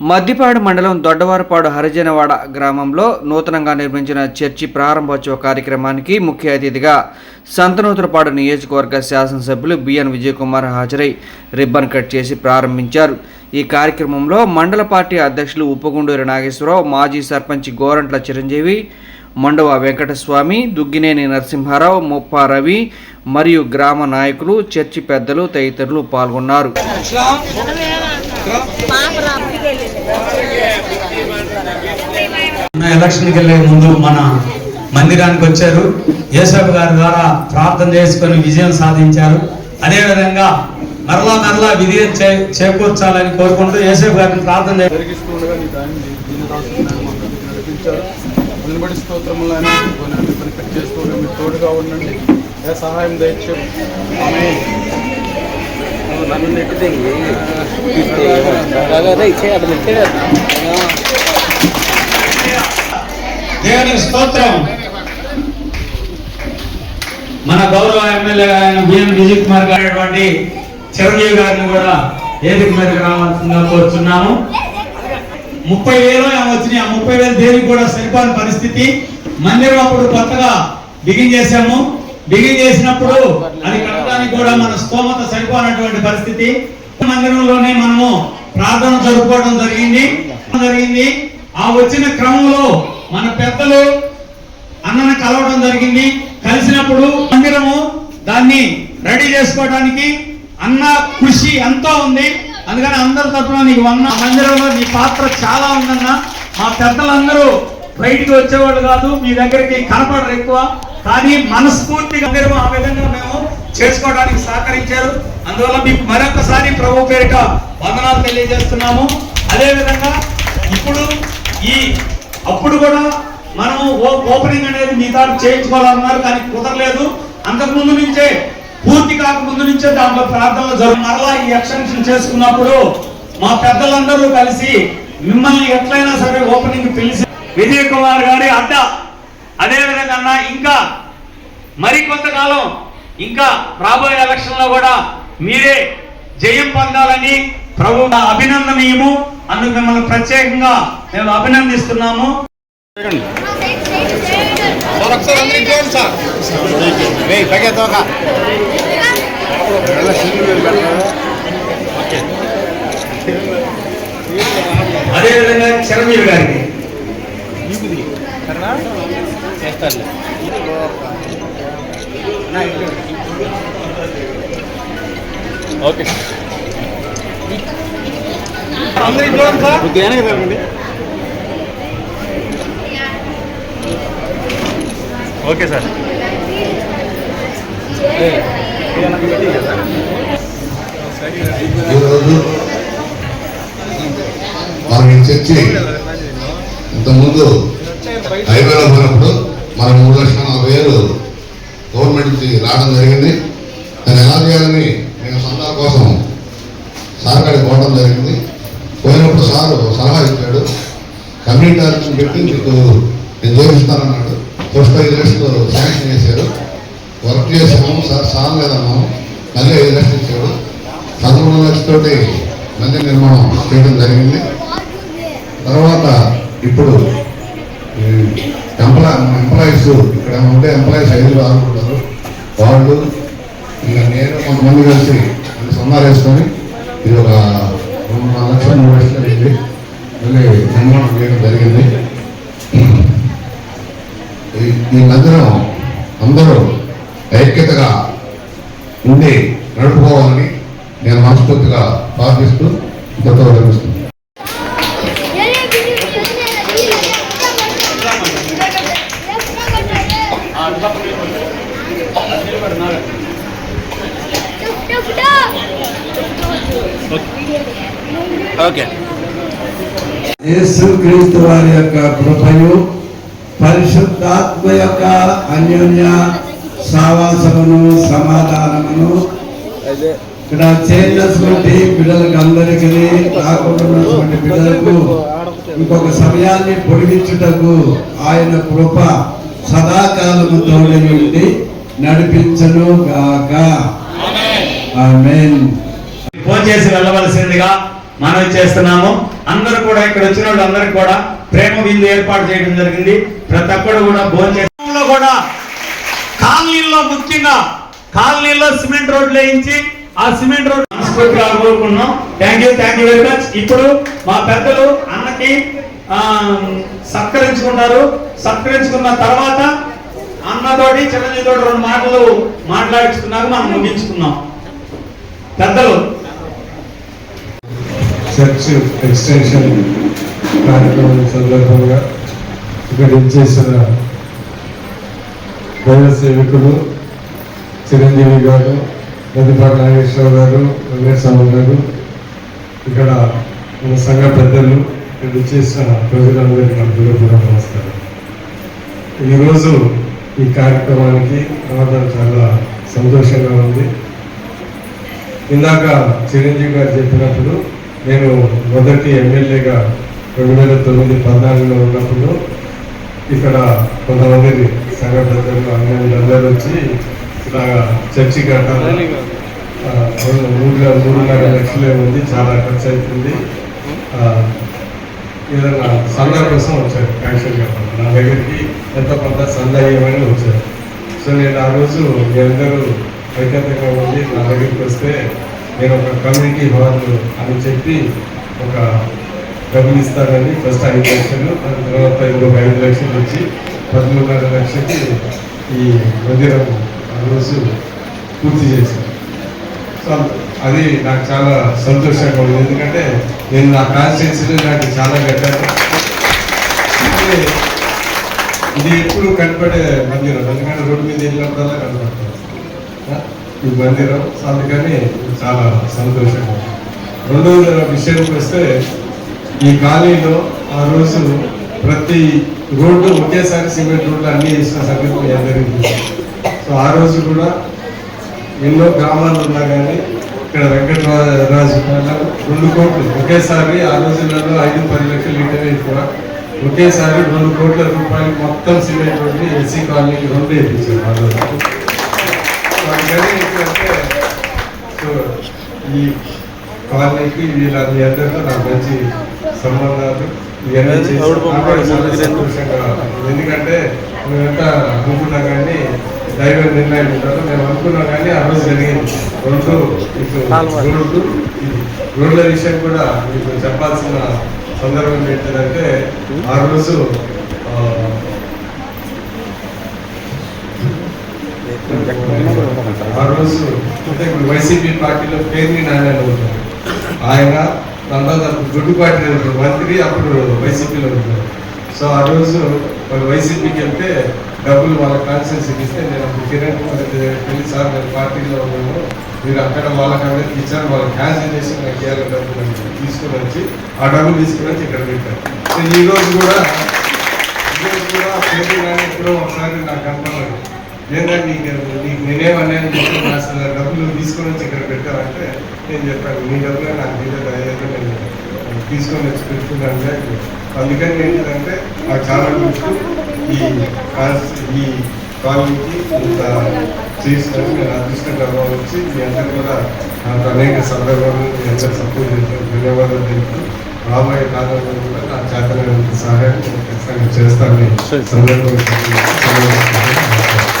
మద్దిపాడు మండలం దొడ్డవారపాడు హరిజనవాడ గ్రామంలో నూతనంగా నిర్మించిన చర్చి ప్రారంభోత్సవ కార్యక్రమానికి ముఖ్య అతిథిగా సంతనూతులపాడు నియోజకవర్గ శాసనసభ్యులు బిఎన్ విజయకుమార్ హాజరై రిబ్బన్ కట్ చేసి ప్రారంభించారు. ఈ కార్యక్రమంలో మండల పార్టీ అధ్యక్షులు ఉప్పగుండూరి నాగేశ్వరరావు మాజీ సర్పంచ్ గోరంట్ల చిరంజీవి మండవ వెంకటస్వామి దుగ్గినేని నరసింహారావు ముప్పా రవి మరియు గ్రామ నాయకులు చర్చి పెద్దలు తదితరులు పాల్గొన్నారు మన ఎలక్షన్కి వెళ్ళే ముందు మన మందిరానికి వచ్చారు. యేసబ్ గారి ద్వారా ప్రార్థన చేసుకొని విజయం సాధించారు. అదేవిధంగా మరలా మరలా విజయం చే- చేకూర్చాలని కోరుకుంటూ యేసబ్ గారిని ప్రార్థన నిలబడి స్తోత్రములైన చేస్తూ మీరు తోడుగా ఉండండి. ఏ సహాయం దయచే నన్ను దేవుని స్తోత్రం. మన గౌరవ ఎమ్మెల్యే అయిన బిఎం విజయ్ కుమార్ గారి చిరంజీవి గారిని కూడా ఏదికి మీదకి రావాల్సిందిగా కోరుతున్నాను ముప్పై వేలు వచ్చినాయి. ఆ ముప్పై వేలు దేనికి కూడా సరిపోని పరిస్థితి. మందిరం అప్పుడు కొత్తగా బిగిన్ చేశాము. బిగిన్ చేసినప్పుడు అది కట్టడానికి కూడా మన స్తోమత సరిపోనటువంటి పరిస్థితి. మందిరంలోనే మనము ప్రార్థన జరుపుకోవడం జరిగింది. జరిగింది. ఆ వచ్చిన క్రమంలో మన పెద్దలు అన్నను కలవడం జరిగింది. కలిసినప్పుడు మందిరము దాన్ని రెడీ చేసుకోవడానికి అన్న కృషి ఎంతో ఉంది. అందుకని అందరి తరఫున నీకు వన్న మందిరంలో నీ పాత్ర చాలా ఉందన్న. మా పెద్దలందరూ బయటికి వచ్చేవాళ్ళు కాదు మీ దగ్గరికి కనపడరు ఎక్కువ. కానీ మనస్ఫూర్తిగా అందరూ ఆ విధంగా మేము చేసుకోవడానికి సహకరించారు. అందువల్ల మీకు మరొకసారి ప్రభు పేరిట వందనాలు తెలియజేస్తున్నాము. అదేవిధంగా ఇప్పుడు ఈ అప్పుడు కూడా మనం ఓ- ఓపెనింగ్ అనేది మీ దాన్ని చేయించుకోవాలన్నారు కానీ కుదరలేదు. అంతకుముందు నుంచే పూర్తి కాకముందు నుంచే దాంట్లో ప్రార్థనలు జరుగు మరలా ఈ ఎక్స్టెన్షన్ చేసుకున్నప్పుడు మా పెద్దలందరూ కలిసి మిమ్మల్ని ఎట్లయినా సరే ఓపెనింగ్ పిలిచి విజయ్ కుమార్ గారి అడ్డ. అదే విధంగా ఇంకా మరి కొంతకాలం ఇంకా రాబోయే ఎలక్షన్లో కూడా మీరే జయం పొందాలని ప్రభు అభినందనీయము. అందుకు మిమ్మల్ని ప్రత్యేకంగా మేము అభినందిస్తున్నాము. అదేవిధంగా చిరంజీవి గారికి. ఓకే. Okay sir. ఈరోజు మనం ఈ చర్చి ఇంతకుముందు హైవేలో పోయినప్పుడు మన మూడు లక్షల నలభై వేలు గవర్నమెంట్ నుంచి రావడం జరిగింది. దాన్ని ఎలా చేయాలని నేను సందా కోసం సార్ కాడికి పోవడం జరిగింది. పోయినప్పుడు సారు సలహా ఇచ్చాడు. కమ్యూనిటీ ఆర్డర్స్ పెట్టి మీకు నేను చేపిస్తానన్నాడు ఫస్ట్ ఐదు లక్షలు శాంక్షన్ చేశారు. వర్క్ చేసాము సార్ సార్ లేదన్నాము మళ్ళీ ఐదు లక్షలు ఇచ్చాడు. పదమూడు లక్షలతోటి మళ్ళీ నిర్మాణం చేయడం జరిగింది. తర్వాత ఇప్పుడు ఎంప్లాయ్ ఎంప్లాయీస్ ఇక్కడ ఉంటే ఎంప్లాయీస్ ఐదు ఆడుకుంటారు వాళ్ళు ఇంకా నేను కొంతమంది కలిసి అన్ని వేసుకొని ఇది ఒక రెండు లక్షలు మళ్ళీ నిర్మాణం చేయడం జరిగింది. ఈ- మందిరం అందరూ ఐక్యతగా ఉండి నడుపుకోవాలని నేను మనస్ఫూర్తిగా ప్రార్థిస్తూ ఇంతతో విరమిస్తున్నాను ఓకే. యేసు క్రీస్తు వారి యొక్క కృపయు పరిశుద్ధాత్మ యొక్క అన్యోన్య సావాసమును సమాధానమును ఇక్కడ చేరినటువంటి బిడ్డలకు అందరికీ రాకుండాటువంటి బిడ్డలకు ఇంకొక సమయాన్ని పొడిగించుటకు ఆయన కృప సదాకాలము తోడి ఉండి నడిపించను గాక ఆమేన్. ఫోన్ చేసి వెళ్ళవలసిందిగా మనవి చేస్తున్నాము. అందరూ కూడా ఇక్కడ వచ్చిన వాళ్ళందరికీ కూడా ప్రేమ విందు ఏర్పాటు చేయడం జరిగింది. ప్రతి ఒక్కరు కూడా భోజనం కూడా కాలనీల్లో ముఖ్యంగా కాలనీల్లో సిమెంట్ రోడ్లు వేయించి ఆ సిమెంట్ రోడ్ కోరుకున్నాం thank you thank you very much ఇప్పుడు మా పెద్దలు అన్నకి సత్కరించుకున్నారు సత్కరించుకున్న తర్వాత అన్నతోటి చిరంజీవితోటి రెండు మాటలు మాట్లాడించుకున్నాక మనం ముగించుకున్నాం పెద్దలు చర్చ్ ఎక్స్టెన్షన్ కార్యక్రమం సందర్భంగా ఇక్కడ ఇచ్చేసిన దైవ సేవకులు చిరంజీవి గారు మధుపాటి నాగేశ్వరరావు గారు వెంకటస్వామి గారు ఇక్కడ మన సంఘ పెద్దలు ఇక్కడ ఇచ్చేసిన ప్రజలందరికీ నా హృదయపూర్వక నమస్కారం. ఈరోజు ఈ కార్యక్రమానికి రావడం చాలా సంతోషంగా ఉంది. ఇందాక చిరంజీవి గారు చెప్పినప్పుడు నేను మొదటి ఎమ్మెల్యేగా రెండు వేల తొమ్మిది పద్నాలుగులో ఉన్నప్పుడు ఇక్కడ కొంతమంది సంఘ పెద్దలు అందరూ వచ్చి ఇలాగా చర్చి కట్టాలి. ఆ, మూడున్నర లక్షలే ఉంది చాలా ఖర్చు అవుతుంది ఏదైనా సందా కోసం వచ్చారు యాక్చువల్గా నా దగ్గరికి ఎంత కొంత సందా ఇవ్వమని వచ్చారు. సో నేను ఆ రోజు మీ అందరూ ఐక్యతగా ఉండి నా దగ్గరికి వస్తే నేను ఒక కమ్యూనిటీ హాల్ అని చెప్పి ఒక డబ్బులు ఇస్తానని ఫస్ట్ ఐదు లక్షలు దాని తర్వాత ఇంకొక ఐదు లక్షలు ఇచ్చి పదమూడున్నర లక్షలకి ఈ మందిరం ఆ రోజు పూర్తి చేశాను. సో అది నాకు చాలా సంతోషంగా ఉంది. ఎందుకంటే నేను నా కాన్స్టిట్యున్సీలో నాకు చాలా కట్టాను ఇది ఎప్పుడు కనపడే మందిరం. ఎందుకంటే రోడ్డు మీద వెళ్ళినప్పుడల్లా కనపడుతుంది. ఈ మందిరం సో అందుకని చాలా సంతోషంగా ఉంది. రెండవ విషయానికి వస్తే ఈ కాలనీలో ఆ రోజు ప్రతి రోడ్డు ఒకేసారి సిమెంట్ రోడ్లు అన్నీ వేసిన సంగతి మీ అందరికీ సో ఆ రోజు కూడా ఎన్నో గ్రామాలు ఉన్నా కానీ ఇక్కడ వెంకటరాజు రెండు కోట్లు ఒకేసారి ఆ రోజులలో ఐదు పది లక్షల లీటర్ ఎక్కువ ఒకేసారి రెండు కోట్ల రూపాయలు మొత్తం సిమెంట్ రోడ్లు ఎస్సీ కాలనీకి రెండు వేయించారు ఆ రోజు. అందుకని ఏంటంటే సో ఈ కాలనీకి వీళ్ళ మీ అందరితో నాకు మంచి సంబంధాలు ఇవన్నీ సంతోషంగా. ఎందుకంటే మేమంతా అనుకున్నా కానీ దైవ నిర్ణయం ఉంటారు మేము అనుకున్నాం కానీ ఆ రోజు జరిగింది. రెండు రోడ్డు ఇది రోడ్ల విషయం కూడా మీకు చెప్పాల్సిన సందర్భం ఏంటంటే ఆ రోజు ఆ, రోజు అంటే ఇప్పుడు వైసీపీ పార్టీలో పేరుని నారాయణ ఉంటారు ఆయన తర్వాత గుడ్డుపాటి మంత్రి అప్పుడు వైసీపీలో ఉంటారు సో ఆ రోజు వైసీపీకి వెళ్తే డబ్బులు వాళ్ళ కాన్స్టిట్యూన్సీకి ఇస్తే నేను అప్పుడు కిరణ్ కుమార్ వెళ్ళి సార్ నేను పార్టీలో ఉన్నాను మీరు అక్కడ వాళ్ళకందరికి ఇచ్చారు వాళ్ళు క్యాన్సిల్ చేసి నాకు ఇవ్వాలి డబ్బులు తీసుకుని వచ్చి ఆ డబ్బులు తీసుకుని వచ్చి ఇక్కడ పెట్టారు. సో ఈ రోజు కూడా ఈరోజు కూడా పేరు కానీ ఎప్పుడో ఒకసారి నాకు కనపడలేదు ఏంటంటే నీకు నీకు నేనేమన్నాను అసలు డబ్బులు తీసుకొని వచ్చి ఇక్కడ పెట్టావంటే నేను చెప్పాను మీ డబ్బులే నాకు మీద దయచేసి నేను తీసుకొని వచ్చి పెట్టుకున్నాను అందుకని ఏంటంటే నాకు చాలా గురించి ఈ ఈ కాలనీకి ఇంత చేసినట్టు నేను అదృష్టంగా వచ్చి మీ అందరూ కూడా నాకు అనేక సందర్భాలు మీ సపోర్ట్ చేస్తారు ధన్యవాదాలు తెలుపుతూ రాబోయే కాలంలో కూడా నా చేతనైనంత సహాయం నేను ఖచ్చితంగా చేస్తానని సందర్భంగా